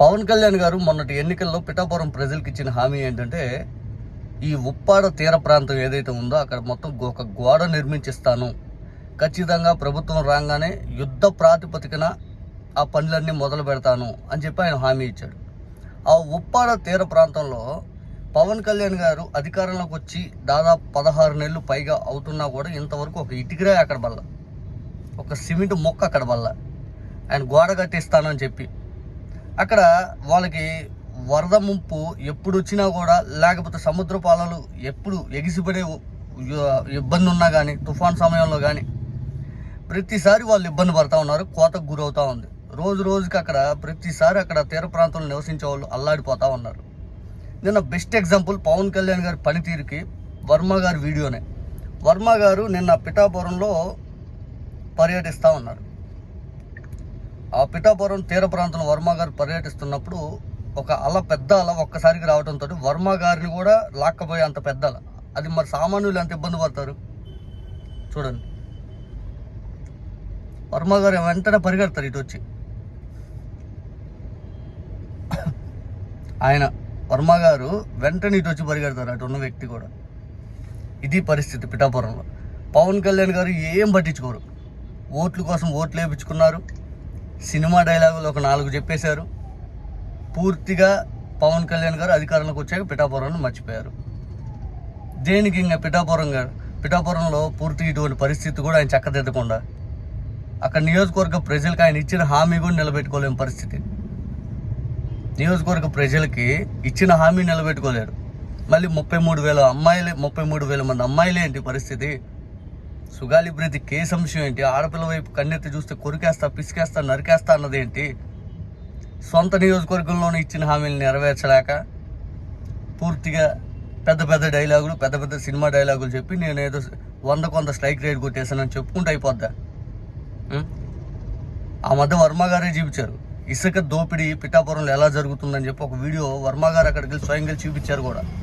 పవన్ కళ్యాణ్ గారు మొన్నటి ఎన్నికల్లో పిఠాపురం ప్రజలకు ఇచ్చిన హామీ ఏంటంటే ఈ ఉప్పాడ తీర ప్రాంతం ఏదైతే ఉందో అక్కడ మొత్తం ఒక గోడ నిర్మించిస్తాను. ఖచ్చితంగా ప్రభుత్వం రాగానే యుద్ధ ప్రాతిపదికన ఆ పనులన్నీ మొదలు పెడతాను అని చెప్పి ఆయన హామీ ఇచ్చాడు. ఆ ఉప్పాడ తీర ప్రాంతంలో పవన్ కళ్యాణ్ గారు అధికారంలోకి వచ్చి దాదాపు పదహారు నెలలు పైగా అవుతున్నా కూడా ఇంతవరకు ఒక ఇటుకరే అక్కడ బల్ల ఒక సిమెంట్ మొక్క అక్కడ బల్ల ఆయన గోడ కట్టిస్తానని చెప్పి అక్కడ వాళ్ళకి వరద ముంపు ఎప్పుడు వచ్చినా కూడా లేకపోతే సముద్ర పాలలు ఎప్పుడు ఎగిసిపడే ఇబ్బంది ఉన్నా కానీ తుఫాన్ సమయంలో కానీ ప్రతిసారి వాళ్ళు ఇబ్బంది పడతా ఉన్నారు కోతకు గురవుతూ ఉంది. రోజు రోజుకి అక్కడ ప్రతిసారి అక్కడ తీర ప్రాంతంలో నివసించే వాళ్ళు అల్లాడిపోతూ ఉన్నారు. నిన్న బెస్ట్ ఎగ్జాంపుల్ పవన్ కళ్యాణ్ గారి పనితీరుకి వర్మ గారి వీడియోనే. వర్మ గారు నిన్న పిఠాపురంలో పర్యటిస్తూ ఉన్నారు. ఆ పిఠాపురం తీర ప్రాంతంలో వర్మ గారు పర్యటిస్తున్నప్పుడు ఒక అల పెద్ద అల ఒక్కసారికి రావడంతో వర్మ గారిని కూడా లాక్కపోయే అంత పెద్ద అల. అది మరి సామాన్యులు ఎంత ఇబ్బంది పడతారు? చూడండి. వర్మ గారు వెంటనే పరిగెడతారు ఇటు వచ్చి. ఆయన వర్మ గారు వెంటనే ఇటు వచ్చి పరిగెడతారు. అటు ఉన్న వ్యక్తి కూడా. ఇది పరిస్థితి పిఠాపురంలో. పవన్ కళ్యాణ్ గారు ఏం పట్టించుకోరు? ఓట్ల కోసం ఓట్లు వేయించుకున్నారు సినిమా డైలాగులు ఒక నాలుగు చెప్పేశారు. పూర్తిగా పవన్ కళ్యాణ్ గారు అధికారంలోకి వచ్చాక పిఠాపురాన్ని మర్చిపోయారు. దేనికి ఇంకా పిఠాపురం గారు? పిఠాపురంలో పూర్తిగా ఇటువంటి పరిస్థితి కూడా ఆయన చక్కదిద్దకుండా. అక్కడ నియోజకవర్గ ప్రజలకు ఆయన ఇచ్చిన హామీ కూడా నిలబెట్టుకోలేని పరిస్థితి. నియోజకవర్గ ప్రజలకి ఇచ్చిన హామీ నిలబెట్టుకోలేరు. మళ్ళీ ముప్పై మూడు వేల అమ్మాయిలే ముప్పై మూడు వేల మంది అమ్మాయిలే ఏంటి పరిస్థితి? సుగాలి ప్రతి కేసు అంశం ఏంటి? ఆడపిల్ల వైపు కన్నెత్తి చూస్తే కొరికేస్తా పిసికేస్తా నరికేస్తా అన్నదేంటి సొంత నియోజకవర్గంలోనే ఇచ్చిన హామీలు నెరవేర్చలేక పూర్తిగా పెద్ద పెద్ద డైలాగులు పెద్ద పెద్ద సినిమా డైలాగులు చెప్పి నేను ఏదో వంద కొంత స్ట్రైక్ రేట్ కొట్టేసానని చెప్పుకుంటూ అయిపోద్దా? ఆ మధ్య వర్మ గారే చూపించారు. ఇసుక దోపిడీ పిఠాపురంలో ఎలా జరుగుతుందని చెప్పి ఒక వీడియో వర్మ గారు అక్కడికి స్వయంగా చూపించారు కూడా.